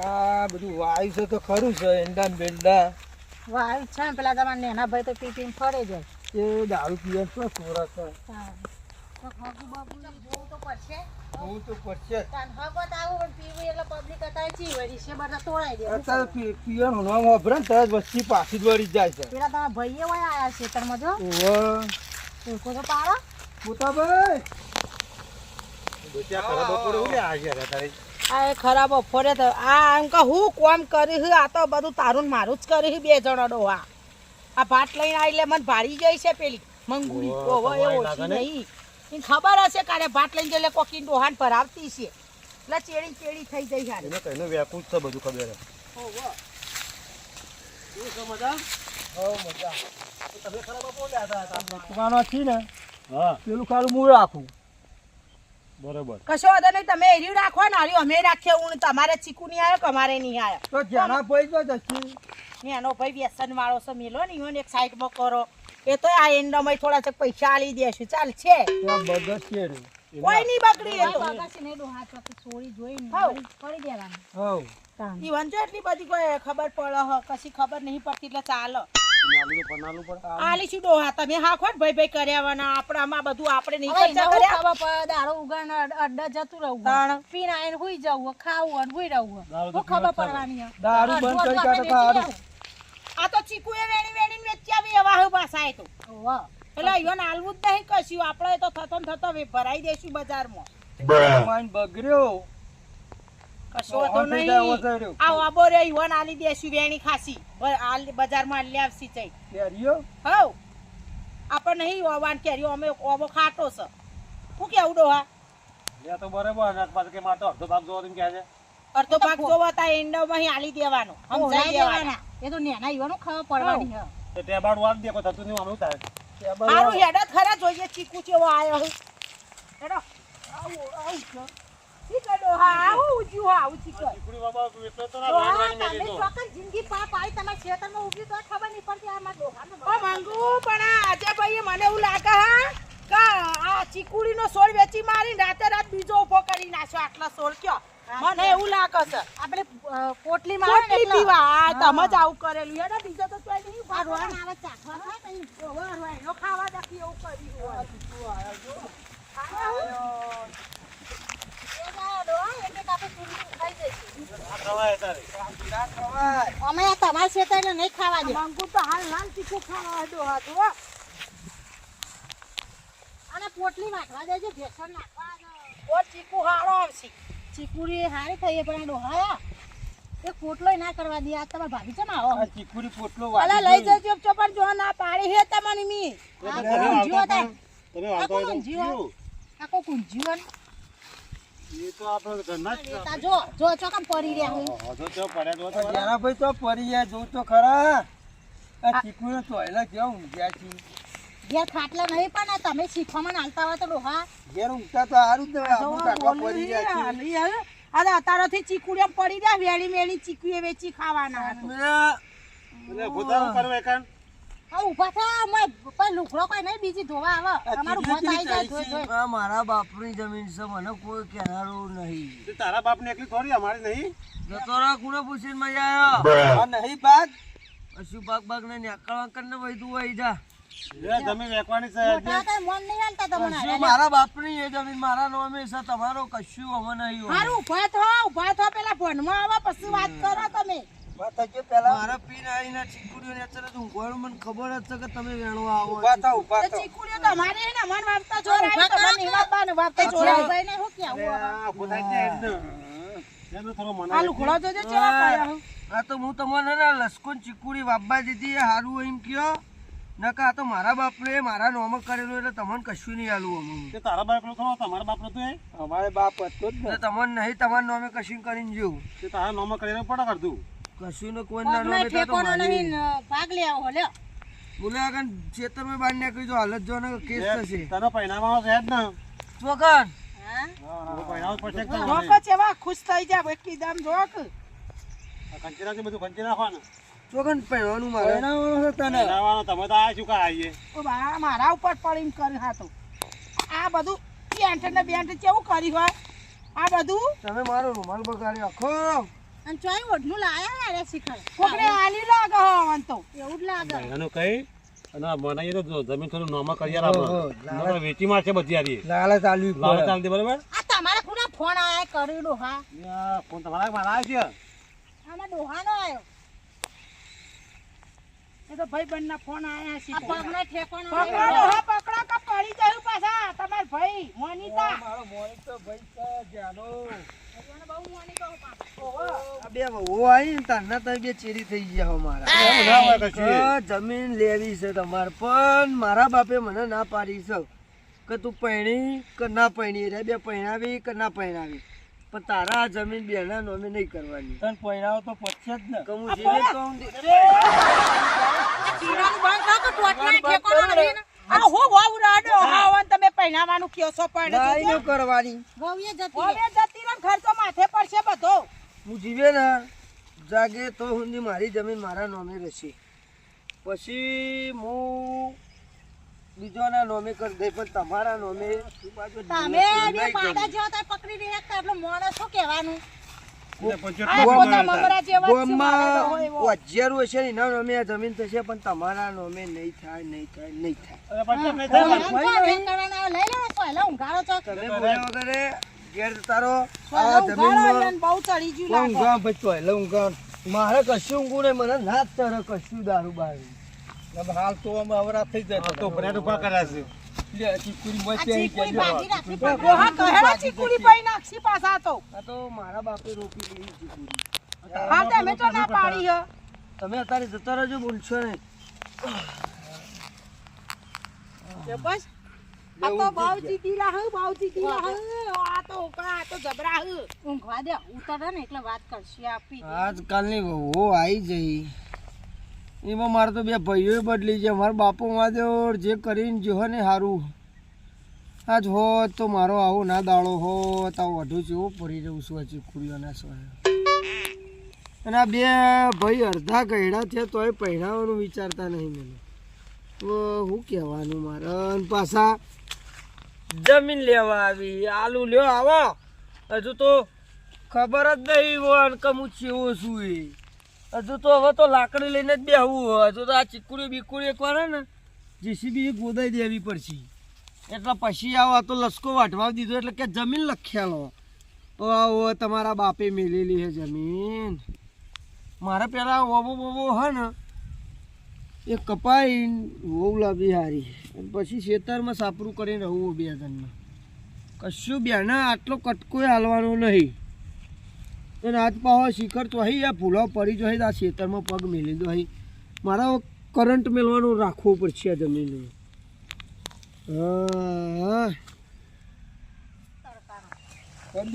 આ બધું વાયુ છે તો ખરું છે એંડા ને બેંડા. વાયુ છે ને પેલા તમારા નેના ભાઈ તો પી પીને ફરે જાય એ દારૂ પીએ છે તો પડશે. હું તો પડશે. જ. તાન હગત આવું પણ એટલે પબ્લિક અત્યારે છે પીવાનું નામ વાપરે ને તરત વસ્તી પાછી જ વળી જાય છે. પેલા તમારા ભાઈએ હોય આયા છે ખેતરમાં જો? ઓવે. ટૂંકો તો પાડો. મોટાભાઈ. આ એ ખરાબ બપોરે તો આ એમ કે હું કોમ કરી આ તો બધું તારું મારું જ કરી બે જણો ડોહા. આ ભાત લઈને આવી એટલે મને ભારી જાય છે પેલી. મંગુડી ઓહો, એ ઓછી લાગે નહીં. એને ખબર હશે કાલે ભાત લઈને જઈને કોકી ડોહાન ભરાવતી છે. એટલે ચેડી ચેડી થઈ જાય હારી. એને કઈને વ્યાકુળ છે બધું ખબર છે ઓહો. છે ને હા. પેલું ખાલું હું રાખું. બરોબર. કશો વાંધો નહીં તમે એર્યું રાખો ને આર્યું અમે રાખીએ હું તમારે ચીકુ નહીં આવ્યો કે અમારે નહીં આવ્યો. તો જેના ભાઈ તો જશે એનો ભાઈ વ્યસન વાળો છે મેલો ને ઈવન એક સાઈડમાં કરો. એ તો આ એન્ડમાં થોડા છે પૈસા આલી દેશું ચાલ છે. બગસ છે કોઈ નહીં બગડી એ તો. ડોહા ચોકી જોઈને હાઉ. ફરી- ફરી દેવાનું. હઉ. તાન. ઈવન જો એટલી બધી કોઈ ખબર પડે હ કશી ખબર નહીં પડતી એટલે ચાલો. આલી શું ડોહા તમે હા ભાઈ ભાઈ કર્યાવાના આપણે બધું આપણે નહીં ખર્ચા કર્યા. ખબર પડે દારૂ અડ્ડા જતું રહું. તાણ. પીને આવીને હુઈ જવું ખાવું અને હુઈ રહું. તો હું ખબર પડવાની દારૂ બંધ કરી કાઢો આપણે આ તો ચીકુ એ વેણી વેણી વેચી આવી એવા હે પાછા તો. એટલે ઈવન આલવું જ નહીં કશું આપણે તો થતો થતો ભરાઈ દઈશું બજારમાં. માં બગડ્યો. કશો ઓહો, નહીં. આ વાબો રે ઈવન આલી દેશું વેણી ખાસી. બજારમાં આલી આવશી ચઈ. કેરીઓ? હવ. આપણે નહીં ઓવાન કેરીઓ અમે ઓવો ખાટો છે. હું કેવું ડોહા? લે તો બરોબર કે અડધો ભાગ જોવો તેમ કહે છે. અડધો ભાગ જોવા તા આલી દેવાનો. સમજાઈ દેવાના. દેવાના. એ તો નેના ઈવાનું ખબર પડવાની હે. તો ટેબાડું આમ દે કોઈ થતું નહીં આમ થાય. હારું હેડો જ ખરા જોઈએ ચીકુ ચેવો આયો હેડો. આવું આવું. ઠીક હે આવું ઊંચું હા આવું ચીકુ ચીકુડી બાબા એટલો તો ના વેણવાની મેલી તો. ચોક્કસ જિંદગી પા પાડી તમારા ખેતરમાં ઊભી તો ખબર નહીં પડતી આ મારા ડોહાનો ઓ મંગુ પણ આજે ભાઈ મને એવું લાગે હા કા આ ચીકુડીનો સોળ વેચી મારી રાતે રાત બીજો ઊભો કરી નાખ્યો આટલા સોળ કયો મને એવું લાગે છે આપણે પોટલી માં પોટલી પીવા આ તમે જ આવું કરેલું ને બીજો તો કોઈ નહીં આ આવે ચાખવા થાય ને ઈ. ઓવર એનો ખાવા દખી એવું કર્યું હોય એ ના ડોહા, એક એક આપણે ચૂંટણી ખાઈ જઈશું. આ ખવાય તારે. અમે તમારા ખેતર એટલે નહીં ખાવા દે મંગુ તો હાલ લાલ ચીકુ ખાવા હતો હા તો અને પોટલી નાખવા દેજો ભેસણ નાખવા દો. ઓ ચીકુ હાળો આવશે ચીકુડી હારી થઈ પણ આ ડોહાયા એ પોટલો ના કરવા દે આ તમારા ભાભી છે આવો આ ચીકુડી પોટલો અલા લઈ. જજો ચોપર જો ના પાડી હે તમારી મી તમે ઊંધિયો જીવો થાય. તમે વાળતા હોય તો ઊંધિયો. જીવું. આ કોઈ કુંજીવન એ તો આપણે ઘરના જ તા જો જો ચોકમ પડી રહ્યા હું હા, તો ચો પડ્યા તો આ ખરા. તો પડી જાય જોઉં તો ખરા. આ ચીકુને તોયલા કેવા ઊંઘ્યા છે ઘેર ખાટલા નહીં પણ તમે શીખવામાં હાલતા હોય તો ડોહા ઘેર ઊંઘતા તો સારું જ ને આબુ કાઢવા પડી જાય છે અરે અતારોથી ચીકુડિયા પડી રહ્યા વેણી મેળી ચીકુએ વેચી ખાવાના હતા. એટલે ભૂતાનું કરવું એકાંત. ઊભા થા અમે પણ લુગડો કોઈ નહીં બીજી ધોવા આવે. આ અમારું આવી જાય ધોઈ ધોઈ આ મારા બાપની જમીન છે મને કોઈ કહેનારું નહીં. તે તારા બાપને એકલી થોડી અમારી નહીં? જતો રહો કુણે પૂછીને મજા આવ્યો. આ નહીં બાગ કશું બાગ બાગ ને નેકળવા ને વૈધું આવી જા. લે જમીન વેકવાની છે મોટા કઈ મન નહીં હાલતા તમને મારા બાપની એ જમીન મારા નામે છે તમારો કશું અમે નહીં ઊભા થો ઊભા થો પેલા ભણમાં આવો પછી વાત કરો તમે. મારા પીન આવીને ચીકુડીઓ ને અત્યારે ઊંઘવાનું મને ખબર જ છે કે તમે વેણવા આવો ચીકુડીઓ હે ને મન વાપતા જોરાય તમને વાપતા જોરાય ભાઈ ને ને. ચેવા હો. તો હું તમને ને લસકોન ચીકુડી વાપવા દીધી એ હારું એમ કયો. નકા આ તો મારા બાપને મારા નોમ કરેલું એટલે તમને કશું નહીં આલું અમે. તે તારા બાપ થોડો તમારા બાપ નો તો અમારે બાપ હતો જ તમને નહીં તમારા નોમે કશું કરીને જેવું. તે તારા નોમ કરીને પડે કરતું કશું ને કોઈ ના નોમે તો નહીં ભાગ લે આવો લ્યો. બોલે આગળ ખેતરમાં બાંધ નાખ્યું તો હાલત જો ને કેસ થશે. તને પહેનાવામાં છે જ ને. ચોકન હા જ જ જોકો ખુશ થઈ જાય દામ જોક. આ ખંચી બધું ખંચી નાખવાનું. ચોકન પહેરવાનું મારે. પહેરાવાનું તમે તો આ શું કા આવીએ ઓ બા મારા ઉપર પડીને કરી હાતો આ બધું પેન્ટ ને બેન્ટ કેવું કરી હોય? આ બધું? તમે મારો રૂમાલ બગાડ્યો. આખો અને ચોય ઓઢનું લાયા યાર શિખર. કોકને આલી લાગે હો અમન તો. એવું જ લાગે. એનું કઈ. અને આ તો જમીન થોડું નોમાં કરી યાર આપણે વેચી મારશે બધી લાલચ. ચાલતી આ તમારા ફોન આયા કર્યું ડોહા યા, ફોન તમારા મારા આવ્યો છે. આમાં ડોહાનો આયો. એ તો ભાઈ બંધ ના ફોન આયા છે. ઠેકાણો પકડો ડોહા પાછા તમાર ભાઈ મોનિતા મારો મોહિત તો ભાઈ છે, જાનો. ભગવાને બહુ મોની કહું પાછો. આ બે વહુઓ આવી ને તારના બે ચેરી થઈ ગયા હો મારા. જમીન લેવી છે તમારે પણ મારા બાપે મને ના પાડી છે. કે તું પૈણી કે ના પૈણી રે બે પૈણાવી કે ના પૈણાવી પણ તારા આ જમીન બેના નોમે નહીં કરવાની. તને પૈણાવો તો પછી જ ને. કે જીવે તો હું દે- આ હો વાવ રાડો હાવન તમે પહેણાવાનું કયો છો પણ નાઈ ન કરવાની. વહુએ જતી હવે જતી રમ ખર્ચો માથે પડશે બધો. હું જીવે ને જાગે તો હુંની મારી જમીન મારા નામે રહેશે. પછી હું બીજોના નામે કરી દઈ પણ તમારા નામે તું તમે જીવે બે પાડા. જેવા તાર પકડી નહીં શકતા એટલે મોણસ શું કહેવાનું? વાજિયારું હશે ને નોમે જમીન થશે પણ તમારા નોમે નહીં થાય નહીં થાય નહીં થાય. વગરે ઘેર તારો બહુ ચડી ગયું મારે કશું નહીં મને ના જ તરે કશું દારૂ બાર હાલ તો અમે અવરા થઈ જાય તો બ્રેડ ઊભા કર્યા છે. પાછા તો. આ તો મારા બાપે રોપી દીધી ચીકુડી. હા તમે તો ના પાડી હે. તમે અત્યારે જતા રહેજો બોલશો ને કે બસ. આ તો બહુ હે બહુ ચીકીલા હે આ તો ઓકળા આ તો જબરા હે. ઊંઘવા દે ઉતરે ને એટલે વાત કરશે આપી. આજકાલની વહુઓ આવી જઈ. એમાં મારે તો બે ભાઈઓ બદલી છે. મારા બાપુ માધ્યો જે કરીને જો ને સારું આજ હોત તો મારો આવો ના દાડો હોત. આવો અઢું છે એવો પડી જવું છું આ ચીકુડીઓના સોય. અને આ બે ભાઈ અડધા ગયડા છે તોય પહેરાવાનું વિચારતા નહીં મને. તો શું કહેવાનું મારે? અને પાછા જમીન લેવા આવી. આલુ લ્યો આવો. હજુ તો ખબર જ નહીં હોય કે હું ચેવો છું એ. હજુ તો હવે તો લાકડી લઈને જ બેહવું હોય. હજુ તો આ ચીકુડી બીકુડી એક વાર હે ને, જીસીબી ગોદાઈ દેવી પડશે. એટલે પછી આવો તો લસકો વાટવા દીધો એટલે કે જમીન લખ્યાલો તો આવો તમારા બાપે મેલેલી છે જમીન. મારે પેલા ઓબો બોબો હે ને, એ કપાઈ વહુ લાવી હારી. પછી ખેતરમાં સાપરું કરીને રહું બે જણમાં કશું બેના આટલો કટકોય હાલવાનો નહીં. અને આજ પાહો શિખર તો અહીં આ ભૂલો પડી જો આ ખેતરમાં પગ મેલી દો અહીં મારા કરંટ મેળવાનું રાખવું પડશે આ જમીન હા.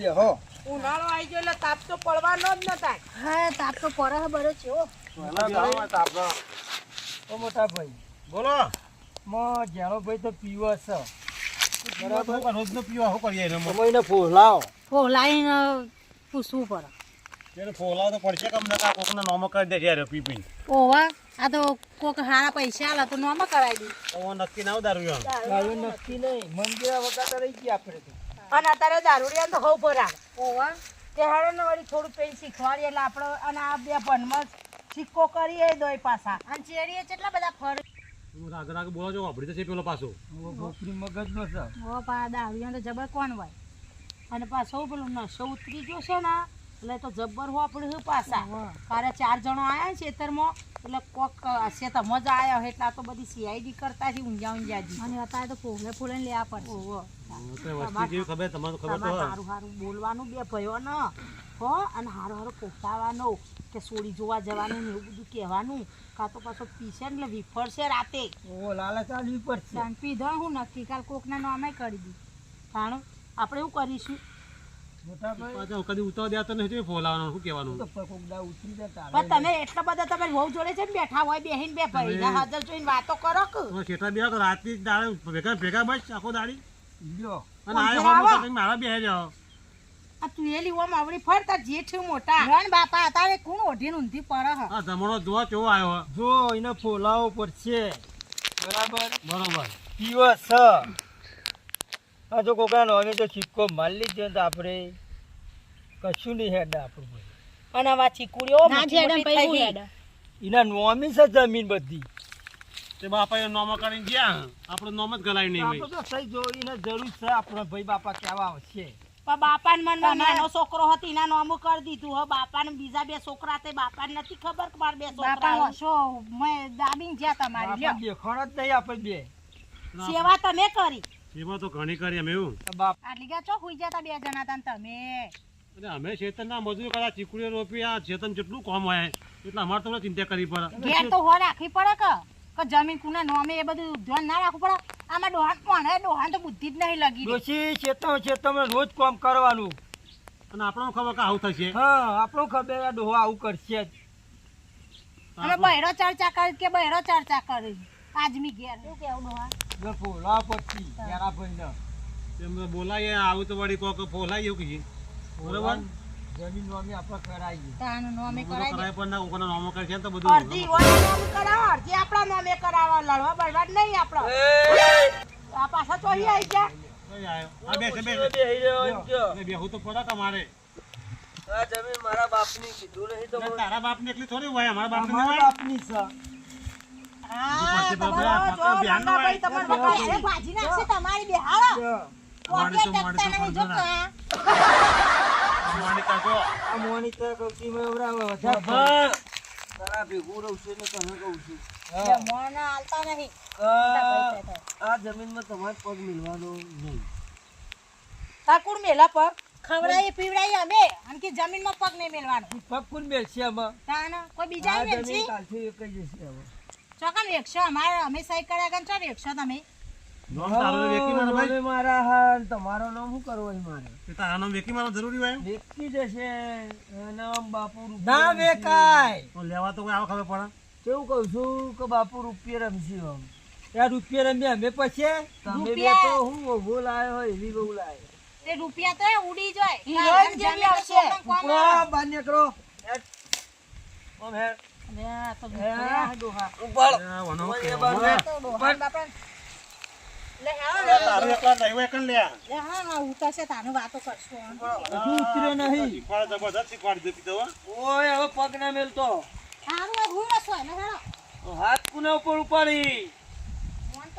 હો. ઉનાળો આવી ગયો એટલે તાપ તો પડવાનો જ ન થાય. હા તાપ તો પડે છે બરો છે હો. ઓ મોટા ભાઈ. બોલો. મો જેનો ભાઈ તો પીવો છે. બરાબર. રોજનો પીવા શું કરીએ એને ફોલાવો ફોલાઈને પૂછવું પડે ફોલાવ તો પડશે નોમો કરી દે યાર ઓવા આ તો કોક હારા પૈસા આલે તો નોમાં કરાવી દી. તો નક્કી ના દારૂ એમ નક્કી નહીં. મંદિર વગાતા રહી ગયા આપણે તો. અને અત્યારે દારૂડિયા તો હવ ભરા. ઓવા તે હાડો ને વળી થોડું પેન શીખવાડીએ એટલે આપણે અને આ બે ભણમાં સિક્કો કરીએ દોય પાછા. અને ચેડીએ કેટલા બધા ફર રાગ રાગ બોલો છો વાપરી તો છે પેલો પાછો. ભોપરી મગજનો છે. ઓ પા દારૂડિયા તો જબર કોણ હોય? અને પાછો પેલું નશો ઉતરી ગયો છે ને એટલે તો જબ્બર હો આપણે શું પાછા. કારે ચાર જણો આયા છે ખેતરમાં એટલે કોક હશે તો મજા આવ્યા હોય એટલે આ તો બધી સીઆઈડી કરતા છે ઊંઝા ઊંઝા જી. અને અત્યારે તો ફોગલે ફોલે લેવા સારું બોલવાનું બે ભયો ન. હો અને હારું હારું પોતાવાનો કે સોડી જોવા જવાનું ને એવું બધું કહેવાનું. કાં તો પાછો પીશે ને એટલે વિફળશે રાતે. ઓ લાલા ચાલવી પડશે. પીધો હું નક્કી કાલ કોકના નામે કરી દી. કારણ આપણે એવું કરીશું? મોટા કદી ઉતાર દેતો નથી ફોલાવાનો શું કહેવાનું? તો કોકડા ઉતરી જતા પણ તમે એટલા બધા તમે વહુ જોડે છે બેઠા હોય બેહીન બે ભાઈ હાજર જોઈને વાતો કરો કે? બે તો રાતની ભેગા ભેગા બસ આખો દાડી. અને આ ઊંઘે આવો. હોય તો મારા બે જાઓ. આ તું એલી ઓમ આવડી ફરતા જેઠ મોટા. રણ બાપા અત્યારે કોણ ઓઢીને ઊંધી પડે હ? જમણો જોવા કેવો આવ્યો. જો એને ફોલાવો પડશે. બરાબર? બરોબર. પીવો છ આ જો કોકડા નો તો સિક્કો મારી લીધો તો આપણે કશું નહીં હેડા આપણું ભાઈ અને આવા ચીકુડીઓ હું એના નોમી છે જમીન બધી. તે બાપા એ નોમો કરીને ગયા. આપણું નોમ જ ગલાય નહીં આપણે તો સહી જો એને જરૂર છે આપણો ભાઈ બાપા કેવા આવશે. બાપાને મનમાં નાનો છોકરો હતો એના નોમું કરી દીધું હો. બાપાને બીજા બે છોકરા તે બાપાને નથી ખબર કે મારા બે છોકરા હશો મેં દાબીને જ્યાં તમારી દેખાણ જ નહીં આપણે બે. સેવા તમે કરી. એમાં તો ઘણી કરી અમે એવું. બાપ. આટલી ગયા ચો હુઈ જતા બે જણા તા ને તમે. એટલે અમે ચેતનના મજૂર કરા ચીકુડી રોપી આ ચેતન જેટલું કામ હોય એટલે અમારે તો ચિંતા કરવી પડે. ઘેર તો હો રાખવી પડે કે? કે જમીન કુના નોમે એ બધું ધ્યાન ના રાખવું પડે? આમાં ડોહાન પણ ડોહાન તો બુદ્ધિ જ નહીં લગી ડોશી ચેતમ ચેતમ રોજ કામ કરવાનું. અને આપણો ખબર કે આવું થશે. હા આપણો ખબર ડોહા આવું કરશે જ. અમે બહેરો ચર્ચા કરી કે બહેરો ચર્ચા કરી? આજમી ઘેર. શું કેવું ડોહા જો ફોલા પછી યારા ભાઈને. એમને બોલાઈએ આવું તો વળી કોક ફોલાઈએ એવું કહીએ. બરોબર? જમીન નોમી આપણે કરાવીએ તાનું નોમે બધું કરાય પણ ના કોકના નોમો કરે ને તો બધું અડધી ઓના નોમ કરાવો અડધી આપણા નોમે કરાવો લડવા બળવા નહીં આપણો. આ પાછા તો અહીં આવી ગયા. આ બેસે બેસે. બેહી રહ્યો એમ કયો. એટલે બેહું તો પડે કે આ જમીન મારા બાપની કીધું નહીં તો તારા બાપને એટલી થોડી હોય અમારા બાપને બાપની છે. આ આ જમીનમાં તમારે પગ મિલવાનો નહીં. ઠાકુર મેલા પગ. ખવડાવી પીવડાવી અમે. અને કે જમીનમાં પગ નહીં મેલવાનો. પગ કોણ આમાં? તાને કોઈ બીજા જમીન કાલથી એક જ જશે હવે ચોકન એકસો અમારે અમે સહી કર્યા કે ચો એકસો તમે? નોમ તારું ને વેકી મારો ભાઈ. હવે મારા હાલ તમારો નામ શું કરવો છે મારે? તારા નામ વેકી મારો જરૂરી હોય વેકી જશે. નામ બાપુ ના વેકાય. લેવા તો કોઈ આવા ખબર પડે? કેવું કહું છું કે બાપુ રૂપિયા રમશી આમ. રૂપિયા રમ્યા અમે પછી તમે તો હું બહુ લાયો હોય એવી બહુ લાયો. તે રૂપિયા તો ઉડી જાય આવશે. ઓમ હેડ. પગ ના મેલતો હાથ કુના ઉપર ઉપાડી મન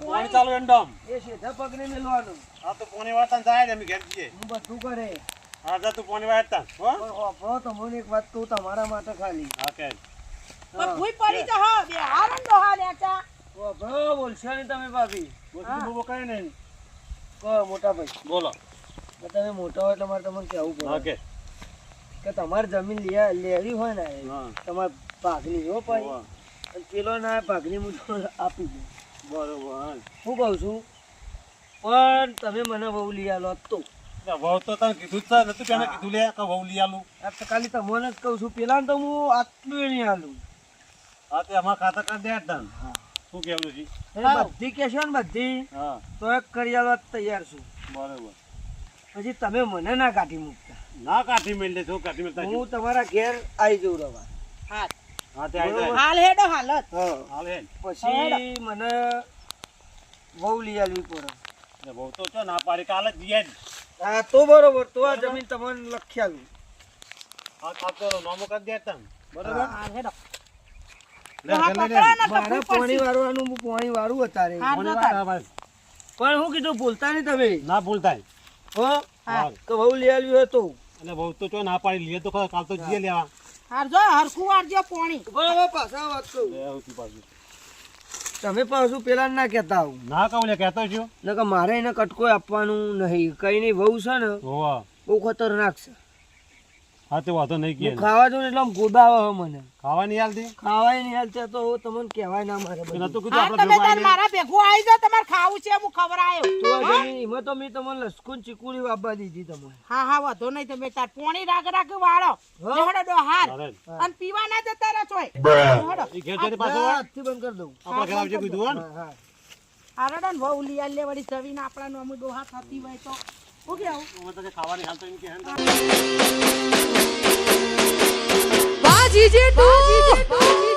પાણી ચાલુ એન્ડમ એ સીધા પગ ને મેલવાનું. આ તો પાણી વાળતા જાય ને અમે ઘેર જઈએ. હું બધું કરે. હા જા તું પાણી વાળતા હો. હોભળો તમને એક વાત કહું તમારા માટે ખાલી. હા કે. પણ ભૂઈ પડી તો હા બે હારો ને ડોહા નેચા. હોભળો બોલશો ને તમે ભાભી. બોલ બો કઈ નહીં. કહો મોટા ભાઈ. બોલો. તમે મોટા હોય એટલે મારે તમને પડે. હા કે. કે તમારે જમીન લે- લેવી હોય ને હા. તમારે ભાગની જો ભાઈ. કિલો પેલો ના ભાગની હું આપી દઉં બરોબર. હા. હું કહું છું પણ તમે મને બહુ લઈ આલો તો. વહુ તો તમે કીધું જ નથી નતું પેલા કીધું લે કે વહુ લઈ આલું. આ તો ખાલી તમને જ કહું છું પેલા તો હું આટલું નહીં આલું. હા તે અમારા ખાતા કરી દે તને હા. શું કેવું છે બધી કહેશો ને બધી હા. તો એક કરી આલવા તૈયાર છું. બરોબર. પછી તમે મને ના કાઢી મૂકતા. ના કાઢી મેલ દે કાઢી મેળતા હું તમારા ઘેર આવી જઉં રવા. હા. હા તે આવી જાય હાલ હેડો હાલત હાલ હે પછી મને બહુ લઈ આલવી પડે. વહુ તો છો ના પાડી કાલે જ જઈએ હા તો બરોબર. તો આ જમીન તમને લખી આલું. હા ખાતો નોમો કરી દે તને. બરોબર? હાલ હેડો. લે, ડોહા લે, લે, લે. પકડો ને તો મારે ભૂઈ પાણી. વારવાનું પાણી વારું અત્યારે હા, પાણી જો વાળ, તાર. હા, ભાઈ. પણ હું કીધું ભૂલતા નહીં તમે. ના ભૂલતા. કે બહુ લઈ હોય એટલે બહુ તો ચો ના પાડી લે તો ખરા કાલ તો જઈએ લેવા. હાર જો હરખું વાળજો પોણી? બરાબર પાછા વાત કહું લે આવતી પાછું. તમે પાછું પેલા ના કહેતા આવું. ના કહું લે કહેતો છો ને કે મારે એને કટકો આપવાનું નહીં. કઈ નહીં બહુ છે ને હોવા. બહુ ખતરનાક છે. હા તે વાંધો નહીં કે ખાવા જો એટલે આમ ગોદા આવે મને. ખાવા નહીં હાલતી? ખાવાય નહીં હાલતા તો તમને કહેવાય ના મારે તે તો કીધું આપણે તમે તાર? મારા ભેગું આવી જાઓ તમારે ખાવું છે હું ખવડાયો તો આ જમીન એમાં તો મેં તમને લસકુન ચીકુડી વાપવા દીધી તમને હા હા વધો નહીં તમે તાર પોણી રાગ રાગ વાળો. લેહડો ડો અને પીવા ના જતા રહો ચોય લેહડો ઈ ઘેર જઈને પાછો હા, બંધ કરી દઉં. આપણે ઘેર આવજે કીધું હા આરડન વહુ લઈ આલે વળી જવીને નો અમુ ડોહા થતી હોય તો. હું કે ખાવાની હાલ તો એમ કે હે ને. બાજી જેઠું